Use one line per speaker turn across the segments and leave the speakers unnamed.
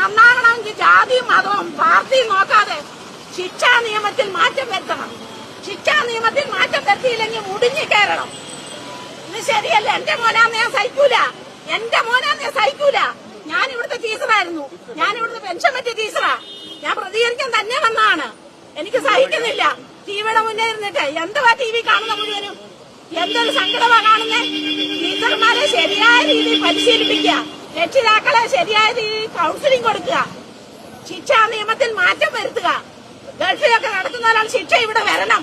നന്നാകണമെങ്കിൽ ജാതിയും മതവും പാർട്ടിയും നോക്കാതെ ശിക്ഷാ നിയമത്തിൽ മാറ്റം വരുത്തണം. ശിക്ഷാ നിയമത്തിൽ മാറ്റം വരുത്തിയില്ലെങ്കിൽ മുടിഞ്ഞു കയറണം. ഇത് ശരിയല്ല. എന്റെ മോനാന്ന് ഞാൻ സഹിക്കൂല. എന്റെ മോനാന്ന് ഞാൻ സഹിക്കൂല. ഞാൻ ഇവിടുത്തെ ടീച്ചറായിരുന്നു. ഞാൻ ഇവിടുത്തെ പെൻഷൻ പറ്റിയ ടീച്ചറാ. ഞാൻ പ്രതികരിക്കാൻ തന്നെ വന്നാണ് എനിക്ക് സഹിക്കുന്നില്ല. ടിവിയുടെ മുന്നേ ഇരുന്നിട്ട് എന്തുവാ ടി വി കാണുന്ന മുഴുവനും? എന്തൊരു സങ്കടമാ കാണുന്നേ? ടീച്ചർമാരെ ശരിയായ രീതിയിൽ പരിശീലിപ്പിക്കുക. രക്ഷിതാക്കളെ ശരിയായ രീതിയിൽ കൗൺസിലിംഗ് കൊടുക്കുക. ശിക്ഷാ നിയമത്തിൽ മാറ്റം വരുത്തുക. ഗൾഫിലൊക്കെ നടത്തുന്ന ഒരാൾ ശിക്ഷ ഇവിടെ വരണം.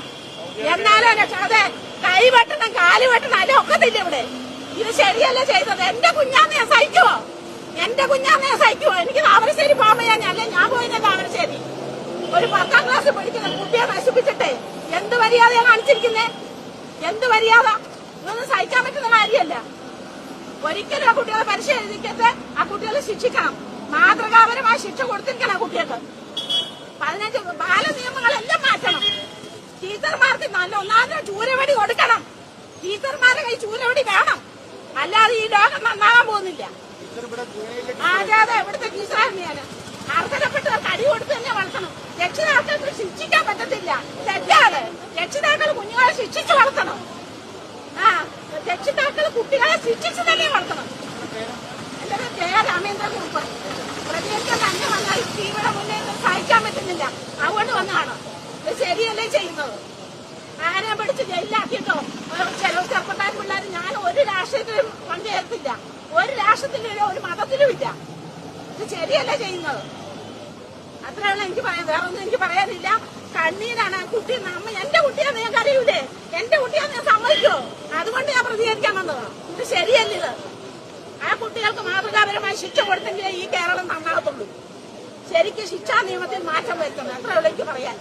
എന്നാലോ രക്ഷാതെ കൈ വെട്ടണം കാൽ വെട്ടണം അതിലും ഒക്കത്തില്ല ഇവിടെ. ഇത് ശരിയല്ല ചെയ്തത്. എന്റെ കുഞ്ഞാന്ന് ഞാൻ സഹിക്കുവോ? എന്റെ കുഞ്ഞാന്ന് ഞാൻ സഹിക്കുവോ? എനിക്ക് താമരശ്ശേരി പോകാൻ അല്ലെ ഞാൻ പോയില്ല താമരശ്ശേരി. ഒരു പത്താം ക്ലാസ് പഠിക്കുന്ന കുട്ടിയെ നശിപ്പിച്ചിട്ടേ. എന്ത് മര്യാദയാണ് കാണിച്ചിരിക്കുന്നേ? എന്ത് മര്യാദ? ഇതൊന്നും സഹിക്കാൻ പറ്റുന്ന കാര്യമല്ല. ഒരിക്കലും ആ കുട്ടികളെ പരിശീലിക്കത്ത് ആ കുട്ടികളെ ശിക്ഷിക്കണം. മാതൃകാപരമായ ശിക്ഷ കൊടുത്തിരിക്കണം ആ കുട്ടികൾക്ക്. പതിനഞ്ച് ബാല നിയമങ്ങളെല്ലാം മാറ്റണം. ടീച്ചർമാർക്ക് നല്ല ഒന്നാമത് ചൂരവടി കൊടുക്കണം. ടീച്ചർമാരെ കൈ ചൂരവടി വേണം. അല്ലാതെ ഈ ലോകം നന്നാകാൻ പോകുന്നില്ല. അതെ അതെ ഇവിടുത്തെ ടീച്ചറായിരുന്നു ഞാൻ അർഹതപ്പെട്ടവർക്ക് അടി കൊടുത്ത് തന്നെ വളർത്തണം. രക്ഷിതാക്കൾക്ക് ശിക്ഷിക്കാൻ പറ്റത്തില്ല. തെറ്റാണ്. രക്ഷിതാക്കൾ കുഞ്ഞുങ്ങളെ ശിക്ഷിച്ച് വളർത്തണം. ആ രക്ഷിതാക്കൾ കുട്ടികളെ ശിക്ഷിച്ച് തന്നെ വളർത്തണം എന്റെ പേര് കെ രാമേന്ദ്ര കുറുപ്പ് പ്രതികരിക്കാൻ തന്നെ വന്നാൽ ടീമിയുടെ മുന്നേ ഇത് സഹിക്കാൻ പറ്റുന്നില്ല അതുകൊണ്ട് വന്നതാണ് ഇത് ശരിയല്ലേ ചെയ്യുന്നത്? ആരെ പഠിച്ച് ജയിലാക്കിയിട്ടോ ചില ചെറുപ്പക്കാർ പിള്ളേർ ഞാൻ ഒരു രാഷ്ട്രീയത്തിലും പങ്കുചേർത്തില്ല ഒരു രാഷ്ട്രത്തിലും ഒരു മതത്തിലും ഇല്ല ഇത് ശരിയല്ല ചെയ്യുന്നത് അത്രയാണ് എനിക്ക് പറയാൻ വേറെ ഒന്നും എനിക്ക് പറയാനില്ല. കണ്ണീരാണ് കുട്ടി. നമ്മ എന്റെ കുട്ടിയാന്ന് ഞാൻ കരയൂലേ? എന്റെ കുട്ടിയാന്ന് ഞാൻ സമ്മതിക്കോ? അതുകൊണ്ട് ഞാൻ പ്രതികരിക്കാൻ വന്നതാണ് ഇത് ശരിയല്ല ഇത്. ആ കുട്ടികൾക്ക് മാതൃകാപരമായ ശിക്ഷ കൊടുത്തെങ്കിലേ ഈ കേരളം നന്നാകത്തുള്ളൂ. ശരിക്കും ശിക്ഷാ നിയമത്തിൽ മാറ്റം വരുത്തണം. അത്രയുള്ള എനിക്ക് പറയാൻ.